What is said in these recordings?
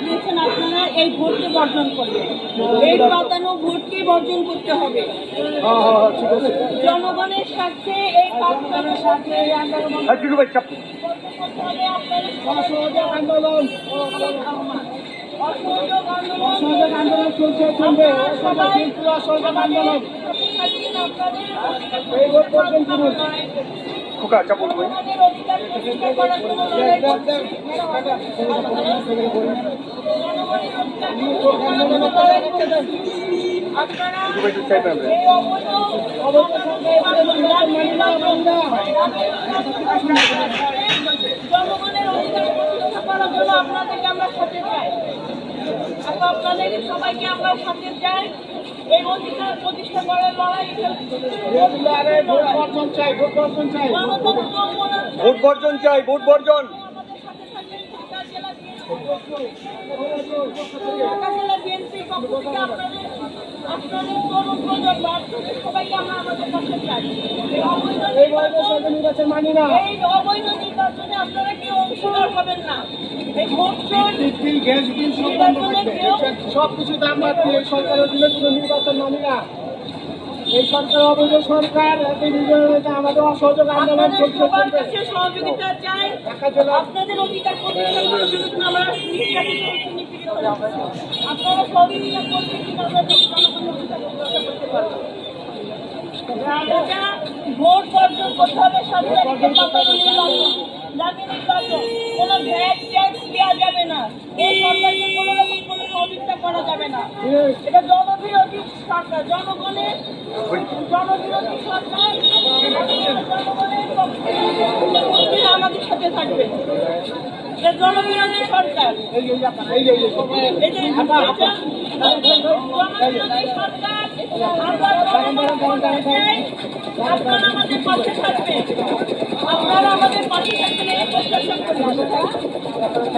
দিয়েছেন আপনারা এই ভোটকে বর্জন করবেন। এই পাতানো ভোটকে বর্জন করতে হবে। হ্যাঁ হ্যাঁ হ্যাঁ ঠিক আছে। জনগণের স্বার্থে এই পাতানোর স্বার্থে আন্দোলন অসহযোগ আন্দোলন। চলছে চলবে। অসহযোগ অসহযোগ আন্দোলন। এই ভোট বর্জন করুন। খোকা চাপ বলব জনগণের অধিকার প্রতিষ্ঠা করার জন্য আপনাদেরকে আমরা আচ্ছা, আপনাদের সবাইকে আমরা সাথে চাই এই অধিকার প্রতিষ্ঠা করার লড়াই ভোট বর্জন চাই ভোট বর্জন এই অবৈধ নির্বাচন- মানি না। এই অবৈধ নির্বাচনে আপনারা কেউ অংশীদার হবেন না। গ্যাস বিল সব বন্ধ থাকবে সব কিছু দাম বাড়ছে এই সরকারের অধীনে নির্বাচন মানি না এই সরকার অবৈধ সরকার আমাদের অসহযোগ আন্দোলন সহযোগিতা চাই ভোট বর্জন করতে হবে জায়গায় নির্বাচন ভ্যাট ট্যাক্স দেওয়া যাবে না এই সরকারকে কোনো রকম কোনো সহযোগিতা করা যাবে না। এটা জনবিরোধী সরকার জনগণের জনবিরোধী সরকার, জনগণের পক্ষে পক্ষে আমাদের সাথে থাকবে। এটা জনবিরোধী সরকার। জনবিরোধী সরকার। আমাদের পাশে থাকবেন আপনারা আমাদের পাশে থাকবেন এই প্রত্যাশা করি জনগণের পক্ষে লড়াই, এই লড়াইয়ে জিততে হবে আমাদের। এই লড়াইয়ে জিততে হবে। আপনারা সবাই পাশে থাকবেন তারিক রহমান অসহযোগের ডাক দিয়েছে আপনারা সবাই এই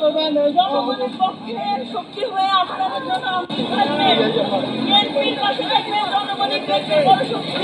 করবেন জনগণের পক্ষে শক্তি হয়ে আপনাদের জন্য আমরা শক্তি